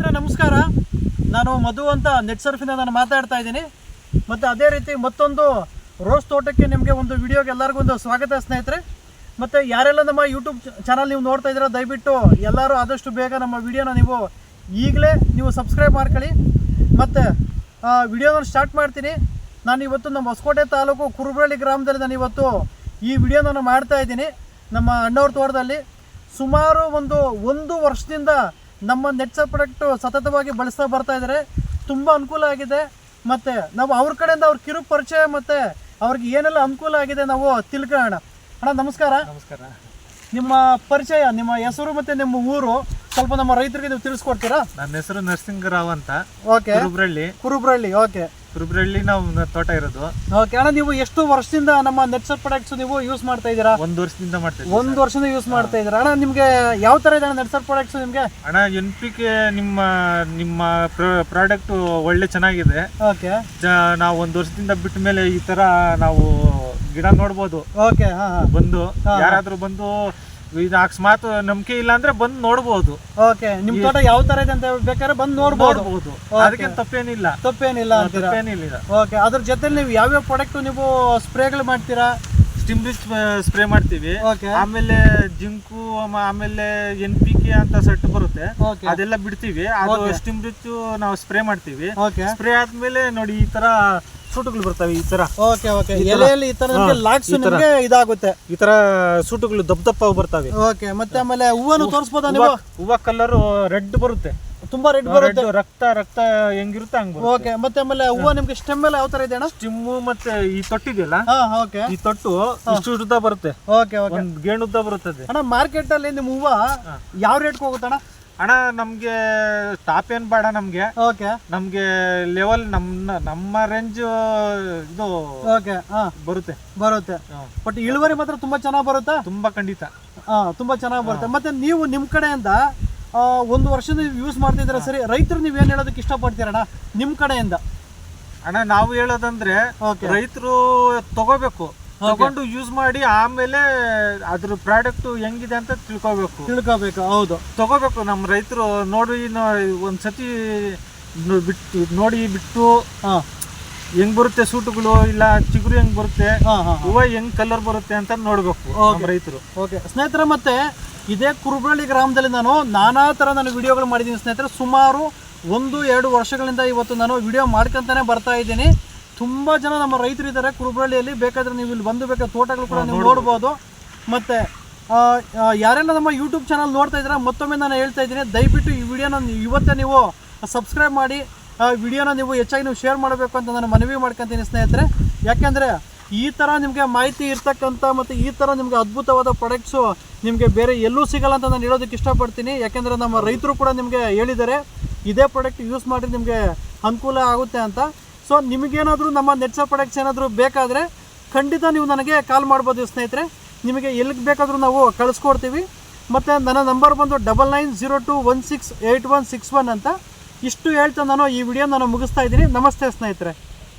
ಸ್ನೇಹಿತರೆ, ನಮಸ್ಕಾರ. ನಾನು ಮಧು ಅಂತ ನೆಟ್ ಸರ್ಫಿಂದ ನಾನು ಮಾತಾಡ್ತಾ ಇದ್ದೀನಿ. ಮತ್ತು ಅದೇ ರೀತಿ ಮತ್ತೊಂದು ರೋಸ್ ತೋಟಕ್ಕೆ ನಿಮಗೆ ಒಂದು ವಿಡಿಯೋಗೆ ಎಲ್ಲರಿಗೂ ಒಂದು ಸ್ವಾಗತ ಸ್ನೇಹಿತರೆ. ಮತ್ತು ಯಾರೆಲ್ಲ ನಮ್ಮ ಯೂಟ್ಯೂಬ್ ಚಾನಲ್ ನೀವು ನೋಡ್ತಾ ಇದ್ದೀರಾ, ದಯವಿಟ್ಟು ಎಲ್ಲರೂ ಆದಷ್ಟು ಬೇಗ ನಮ್ಮ ವಿಡಿಯೋನ ನೀವು ಈಗಲೇ ನೀವು ಸಬ್ಸ್ಕ್ರೈಬ್ ಮಾಡ್ಕೊಳ್ಳಿ. ಮತ್ತು ವಿಡಿಯೋನ ಸ್ಟಾರ್ಟ್ ಮಾಡ್ತೀನಿ. ನಾನು ಇವತ್ತು ನಮ್ಮ ಹೊಸಕೋಟೆ ತಾಲೂಕು ಕುರುಬಳ್ಳಿ ಗ್ರಾಮದಲ್ಲಿ ನಾನು ಇವತ್ತು ಈ ವಿಡಿಯೋನ ನಾನು ಮಾಡ್ತಾ ಇದ್ದೀನಿ. ನಮ್ಮ ಅಣ್ಣವ್ರ ತೋಟದಲ್ಲಿ ಸುಮಾರು ಒಂದು ಒಂದು ವರ್ಷದಿಂದ ನಮ್ಮ ನೆಟ್ಸರ್ ಪ್ರಾಡಕ್ಟ್ ಸತತವಾಗಿ ಬಳಸ್ತಾ ಬರ್ತಾ ಇದ್ದಾರೆ ತುಂಬ ಅನುಕೂಲ ಆಗಿದೆ. ಮತ್ತು ನಾವು ಅವ್ರ ಕಡೆಯಿಂದ ಅವ್ರ ಕಿರು ಪರಿಚಯ ಮತ್ತು ಅವ್ರಿಗೆ ಏನೆಲ್ಲ ಅನುಕೂಲ ಆಗಿದೆ ನಾವು ತಿಳ್ಕೊಳ್ಳೋಣ. ಅಣ್ಣ ನಮಸ್ಕಾರ. ನಮಸ್ಕಾರ. ನಿಮ್ಮ ಪರಿಚಯ ನಿಮ್ಮ ಹೆಸರು ಮತ್ತು ನಿಮ್ಮ ಊರು ಸ್ವಲ್ಪ ನಮ್ಮ ರೈತರಿಗೆ ನೀವು ತಿಳಿಸ್ಕೊಡ್ತೀರಾ? ನನ್ನ ಹೆಸರು ನರಸಿಂಗರಾವ್ ಅಂತ. ಓಕೆ ಕುರುಬ್ರಳ್ಳಿ. ಕುರುಬ್ರಳ್ಳಿ ಓಕೆ ಕುರುಬ್ರಳ್ಳಿ ನಾವು ತೋಟ ಇರೋದು. ಓಕೆ ಅಣ್ಣ ನೀವು ಎಷ್ಟು ವರ್ಷದಿಂದ ನಮ್ಮ ನೆಟ್ಸರ್ ಪ್ರಾಡಕ್ಟ್ಸ್ ನೀವು ಯೂಸ್ ಮಾಡ್ತಾ ಇದ್ದೀರಾ? ಒಂದು ವರ್ಷದಿಂದ ಮಾಡ್ತೀವಿ ಒಂದು ವರ್ಷದಿಂದ ಯೂಸ್ ಮಾಡ್ತಾ ಇದ್ದೀರಾ? ಅಣ್ಣ ನಿಮಗೆ ಯಾವ ಥರ ಇದೆ ನೆಟ್ಸರ್ ಪ್ರಾಡಕ್ಟ್ಸ್ ನಿಮಗೆ? ಅಣ್ಣ ಎನ್ ಪಿ ಕೆ ನಿಮ್ಮ ನಿಮ್ಮ ಪ್ರಾಡಕ್ಟ್ ಒಳ್ಳೆ ಚೆನ್ನಾಗಿದೆ. ಓಕೆ ನಾವು ಒಂದು ವರ್ಷದಿಂದ ಬಿಟ್ಟ ಮೇಲೆ ಈ ತರ ನಾವು ಗಿಡ ನೋಡ್ಬೋದು. ಓಕೆ ಬಂದು ಯಾರಾದ್ರೂ ಬಂದು ಇದು ಅಕಸ್ಮಾತ್ ನಂಬಿಕೆ ಇಲ್ಲ ಅಂದ್ರೆ ಬಂದು ನೋಡ್ಬೋದು. ಓಕೆ ನಿಮ್ ತೋಟ ಯಾವ ತರ ಇದೆ ಅಂತ ಬೇಕಾದ್ರೆ ಬಂದು ನೋಡ್ಬೋದು. ನೋಡ್ಬೋದು. ಅದಕ್ಕೆ ತಪ್ಪೇನಿಲ್ಲ. ತಪ್ಪೇನಿಲ್ಲ ತಪ್ಪೇನಿಲ್ಲ. ಓಕೆ ಅದ್ರ ಜೊತೆ ನೀವು ಯಾವ್ಯಾವ ಪ್ರಾಡಕ್ಟ್ ನೀವು ಸ್ಪ್ರೇಗಳು ಮಾಡ್ತೀರಾ? ಸ್ಟಿಮ್ ರಿಚ್ ಸ್ಪ್ರೇ ಮಾಡ್ತೀವಿ. ಆಮೇಲೆ ಜಿಂಕು ಆಮೇಲೆ ಎನ್ ಪಿ ಕೆ ಅಂತ ಸೆಟ್ ಬರುತ್ತೆ. ಓಕೆ ಅದೆಲ್ಲ ಬಿಡ್ತೀವಿ. ಅದು ಸ್ಟಿಮ್ ರಿಚ್ ನಾವು ಸ್ಪ್ರೇ ಮಾಡ್ತೀವಿ. ಸ್ಪ್ರೇ ಆದ್ಮೇಲೆ ನೋಡಿ ಈ ತರ ಸೂಟುಗಳು ಬರ್ತವೆ ಈ ತರ. Okay okay. ಎಲೆಯಲ್ಲಿ ಈ ತರ ನಿಮಗೆ ಲಾಕ್ಸ್ ನಿಮಗೆ ಇದಾಗುತ್ತೆ. ಈ ತರ ಸೂಟುಗಳು ದಪ್ಪ ದಪ್ಪ ಬರ್ತವೆ. ಓಕೆ ಮತ್ತೆ ಆಮೇಲೆ ಹೂವನ್ನು ತೋರಿಸ್ಬೋದಾ ನೀವು? ಹೂವ ಕಲರ್ ರೆಡ್ ಬರುತ್ತೆ. ತುಂಬಾ ರೆಡ್ ಬರುತ್ತೆ. ರಕ್ತ ರಕ್ತ ಹೆಂಗಿರುತ್ತೆ ಹಂಗ್ ಬರುತ್ತೆ. ಓಕೆ ಮತ್ತೆ ಆಮೇಲೆ ಹೂವ ನಿಮ್ಗೆ ಸ್ಟೆಮ್ ಎಲ್ಲ ಯಾವ ತರ ಇದೆ ಅಣ್ಣ? ಮತ್ತೆ ಈ ತೊಟ್ಟಿದೆಯಲ್ಲ ಹಾ ಓಕೆ. ಈ ತೊಟ್ಟು ಇಷ್ಟು ಉದ್ದ ಬರುತ್ತೆ. Okay okay. ಒಂದ್ ಗೇಣು ಉದ್ದ ಬರುತ್ತದೆ. ಅಣ್ಣ ಮಾರ್ಕೆಟ್ ಅಲ್ಲಿ ನಿಮ್ಮ ಹೂವ ಯಾವ ರೇಟ್ಗೆ ಹೋಗುತ್ತಣ್ಣ ಅಣ್ಣ? ನಮ್ಗೆ ಸ್ಟಾಪ್ ಏನ್ ಬೇಡ ನಮ್ಗೆ. ಓಕೆ ನಮ್ಗೆ ಲೆವೆಲ್ ನಮ್ಮ ನಮ್ಮ ರೇಂಜ್ ಇದು ಓಕೆ ಹಾ. ಬರುತ್ತೆ. ಬರುತ್ತೆ. ಬಟ್ ಇಳುವರಿ ಮಾತ್ರ ತುಂಬಾ ಚೆನ್ನಾಗಿ ಬರುತ್ತಾ? ತುಂಬಾ ಖಂಡಿತ. ಹಾ ತುಂಬಾ ಚೆನ್ನಾಗಿ ಬರುತ್ತೆ. ಮತ್ತೆ ನೀವು ನಿಮ್ಮ ಕಡೆಯಿಂದ ಒಂದು ವರ್ಷದ ಯೂಸ್ ಮಾಡ್ತಿದ್ರ ಸರಿ ರೈತರು ನೀವು ಏನ್ ಹೇಳೋದಕ್ಕೆ ಇಷ್ಟಪಡ್ತೀರಣ್ಣ? ನಿಮ್ಮ ಕಡೆಯಿಂದ. ಅಣ್ಣ ನಾವು ಹೇಳೋದಂದ್ರೆ ರೈತರು ತಗೋಬೇಕು. ತಗೊಂಡು ಯೂಸ್ ಮಾಡಿ ಆಮೇಲೆ ಅದ್ರ ಪ್ರಾಡಕ್ಟ್ ಹೆಂಗಿದೆ ಅಂತ ತಿಳ್ಕೊಬೇಕು. ತಿಳ್ಕೊಬೇಕು ಹೌದು. ತಗೋಬೇಕು ನಮ್ಮ ರೈತರು. ನೋಡಿ ನೋ- ಒಂದ್ಸತಿ ಬಿಟ್ಟು ನೋಡಿ ಬಿಟ್ಟು ಹಾ. ಹೆಂಗ್ ಬರುತ್ತೆ ಸೂಟುಗಳು? ಇಲ್ಲ ಚಿಗುರು ಹೆಂಗ್ ಬರುತ್ತೆ? ಹಾ ಹಾ ಹೂವ ಹೆಂಗ್ ಕಲರ್ ಬರುತ್ತೆ ಅಂತ ನೋಡ್ಬೇಕು ರೈತರು. ಓಕೆ ಸ್ನೇಹಿತರೆ ಮತ್ತೆ ಇದೇ ಕುರುಬಳ್ಳಿ ಗ್ರಾಮದಲ್ಲಿ ನಾನು ನಾನಾ ತರ ನಾನು ವಿಡಿಯೋಗಳು ಮಾಡಿದ್ದೀನಿ ಸ್ನೇಹಿತರೆ. ಸುಮಾರು ಒಂದು ಎರಡು ವರ್ಷಗಳಿಂದ ಇವತ್ತು ನಾನು ವಿಡಿಯೋ ಮಾಡ್ಕೊಂತಾನೆ ಬರ್ತಾ ಇದ್ದೀನಿ. ತುಂಬ ಜನ ನಮ್ಮ ರೈತರು ಇದ್ದಾರೆ ಕುರುಬಳ್ಳಿಯಲ್ಲಿ ಬೇಕಾದ್ರೆ ನೀವು ಇಲ್ಲಿ ಬಂದು ಬೇಕಾದ ತೋಟಗಳು ಕೂಡ ನೀವು ನೋಡ್ಬೋದು. ಮತ್ತು ಯಾರೆಲ್ಲ ನಮ್ಮ ಯೂಟ್ಯೂಬ್ ಚಾನಲ್ ನೋಡ್ತಾ ಇದ್ದೀರಾ ಮತ್ತೊಮ್ಮೆ ನಾನು ಹೇಳ್ತಾ ಇದ್ದೀನಿ ದಯವಿಟ್ಟು ಈ ವಿಡಿಯೋನ ಇವತ್ತೇ ನೀವು ಸಬ್ಸ್ಕ್ರೈಬ್ ಮಾಡಿ ವಿಡಿಯೋನ ನೀವು ಹೆಚ್ಚಾಗಿ ನೀವು ಶೇರ್ ಮಾಡಬೇಕು ಅಂತ ನಾನು ಮನವಿ ಮಾಡ್ಕೊತೀನಿ ಸ್ನೇಹಿತರೆ. ಯಾಕೆಂದರೆ ಈ ಥರ ನಿಮಗೆ ಮಾಹಿತಿ ಇರ್ತಕ್ಕಂಥ ಮತ್ತು ಈ ಥರ ನಿಮಗೆ ಅದ್ಭುತವಾದ ಪ್ರಾಡಕ್ಟ್ಸು ನಿಮಗೆ ಬೇರೆ ಎಲ್ಲೂ ಸಿಗಲ್ಲ ಅಂತ ನಾನು ಹೇಳೋದಕ್ಕೆ ಇಷ್ಟಪಡ್ತೀನಿ. ಯಾಕೆಂದರೆ ನಮ್ಮ ರೈತರು ಕೂಡ ನಿಮಗೆ ಹೇಳಿದ್ದಾರೆ ಇದೇ ಪ್ರಾಡಕ್ಟ್ ಯೂಸ್ ಮಾಡಿ ನಿಮಗೆ ಅನುಕೂಲ ಆಗುತ್ತೆ ಅಂತ. ಸೊ ನಿಮಗೇನಾದರೂ ನಮ್ಮ ನೆಟ್ಸ ಪ್ರಾಡಕ್ಟ್ಸ್ ಏನಾದರೂ ಬೇಕಾದರೆ ಖಂಡಿತ ನೀವು ನನಗೆ ಕಾಲ್ ಮಾಡ್ಬೋದು ಸ್ನೇಹಿತರೆ. ನಿಮಗೆ ಎಲ್ಲಿಗೆ ಬೇಕಾದರೂ ನಾವು ಕಳಿಸ್ಕೊಡ್ತೀವಿ. ಮತ್ತು ನನ್ನ ನಂಬರ್ ಬಂದು double nine zero two one six eight one six one ಅಂತ ಇಷ್ಟು ಹೇಳ್ತಾ ನಾನು ಈ ವಿಡಿಯೋ ನಾನು ಮುಗಿಸ್ತಾ ಇದ್ದೀನಿ. ನಮಸ್ತೆ ಸ್ನೇಹಿತರೆ.